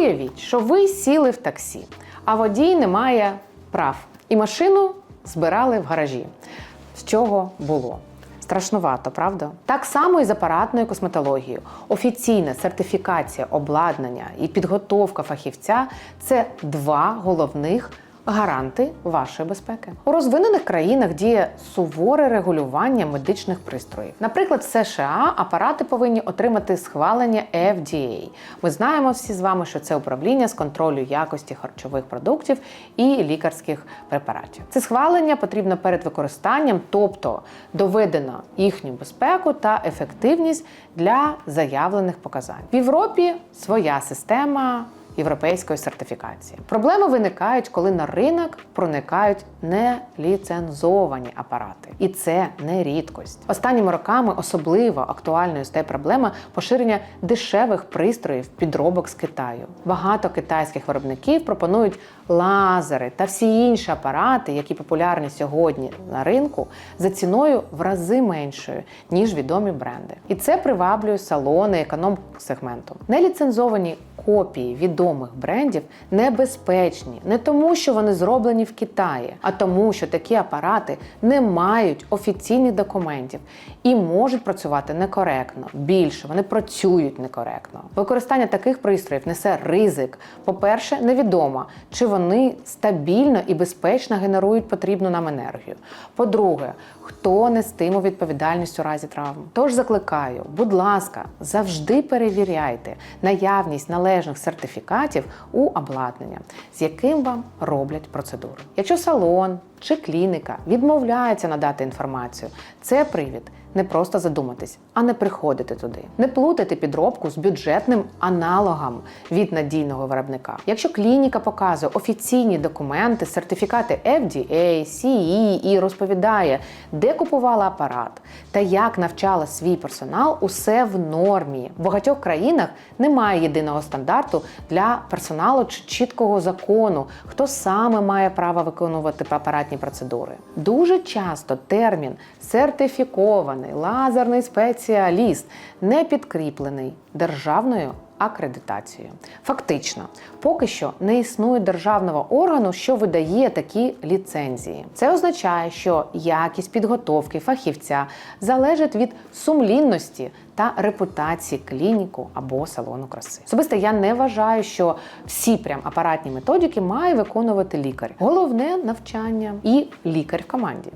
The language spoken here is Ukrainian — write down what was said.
Уявіть, що ви сіли в таксі, а водій не має прав, і машину збирали в гаражі. З чого було? Страшнувато, правда? Так само і з апаратною косметологією. Офіційна сертифікація обладнання і підготовка фахівця це два головних гаранти вашої безпеки. У розвинених країнах діє суворе регулювання медичних пристроїв. Наприклад, в США апарати повинні отримати схвалення FDA. Ми знаємо всі з вами, що це управління з контролю якості харчових продуктів і лікарських препаратів. Це схвалення потрібно перед використанням, тобто доведено їхню безпеку та ефективність для заявлених показань. В Європі своя система європейської сертифікації. Проблеми виникають, коли на ринок проникають неліцензовані апарати, і це не рідкость. Останніми роками особливо актуальною стає проблема поширення дешевих пристроїв підробок з Китаю. Багато китайських виробників пропонують лазери та всі інші апарати, які популярні сьогодні на ринку, за ціною в рази меншою ніж відомі бренди. І це приваблює салони економ-сегменту. Неліцензовані копії відомих брендів небезпечні не тому, що вони зроблені в Китаї, а тому, що такі апарати не мають офіційних документів і можуть працювати некоректно. Більше вони працюють некоректно. Використання таких пристроїв несе ризик. По-перше, невідомо, чи вони стабільно і безпечно генерують потрібну нам енергію. По-друге, хто нестиме відповідальність у разі травм. Тож закликаю, будь ласка, завжди перевіряйте наявність належних сертифікатів у обладнання, з яким вам роблять процедуру. Якщо салон чи клініка відмовляється надати інформацію, це привід не просто задуматись, а не приходити туди. Не плутайте підробку з бюджетним аналогом від надійного виробника. Якщо клініка показує офіційні документи, сертифікати FDA, CE і розповідає, де купувала апарат та як навчала свій персонал, усе в нормі. В багатьох країнах немає єдиного стандарту для персоналу чи чіткого закону, хто саме має право виконувати апаратні процедури. Дуже часто термін сертифікований лазерний спеціаліст не підкріплений державною акредитацією. Фактично, поки що не існує державного органу, що видає такі ліцензії. Це означає, що якість підготовки фахівця залежить від сумлінності та репутації клініку або салону краси. Особисто я не вважаю, що всі прям апаратні методики має виконувати лікар. Головне навчання і лікар в команді.